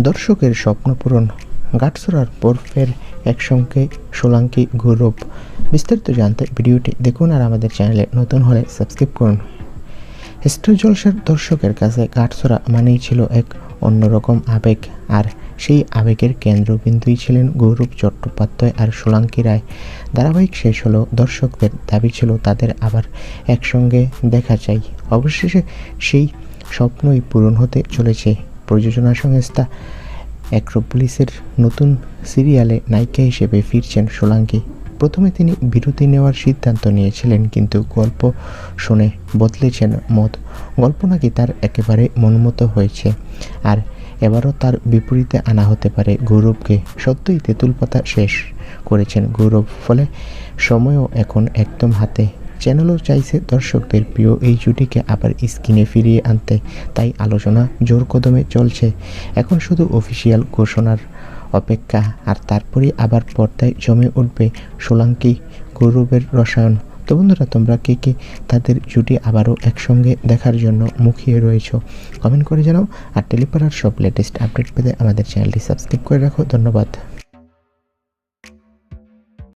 দর্শকের স্বপ্ন পূরণ। গাটসরার পর ফের একসঙ্গে সোলাঙ্কি গৌরব বিস্তারিত জানতে ভিডিওটি দেখুন আর আমাদের চ্যানেলে নতুন হলে সাবস্ক্রাইব করুন। স্টার জলসার দর্শকের কাছে গাটসরা মানেই ছিল এক অন্যরকম আবেগ। আর সেই আবেগের কেন্দ্রবিন্দুই ছিলেন গৌরব চট্টোপাধ্যায় আর সোলাঙ্কি রায়। ধারাবাহিক শেষ হলো দর্শকদের দাবি ছিল তাদের আবার একসঙ্গে দেখা চাই। অবশেষে সেই স্বপ্নই পূরণ হতে চলেছে। প্রযোজনা সংস্থা অ্যাক্রোপলিসের নতুন সিরিয়ালে নায়িকা হিসেবে ফিরছেন সোলাঙ্কি। প্রথমে তিনি বিরতি নেওয়ার সিদ্ধান্ত নিয়েছিলেন, কিন্তু গল্প শুনে বদলেছেন মত গল্প নাকি তার একেবারে মনমতো হয়েছে, আর এবারও তার বিপরীতে আনা হতে পারে গৌরবকে। সত্যই তেঁতুল পাতা শেষ করেছেন গৌরব, ফলে সময়ও এখন একদম হাতে চ্যানেলও চাইছে দর্শকদের প্রিয় এই জুটিকে আবার স্ক্রিনে ফিরিয়ে আনতে। তাই আলোচনা জোর কদমে চলছে। এখন শুধু অফিসিয়াল ঘোষণার অপেক্ষা, আর তারপরেই আবার পর্দায় জমে উঠবে সোলাঙ্কি গৌরবের রসায়ন। তো বন্ধুরা, তোমরা কে কে তাদের জুটি আবারও একসঙ্গে দেখার জন্য মুখিয়ে রয়েছ কমেন্ট করে জানাও। আর টেলিপাড়ার সব লেটেস্ট আপডেট পেতে আমাদের চ্যানেলটি সাবস্ক্রাইব করে রাখো। ধন্যবাদ।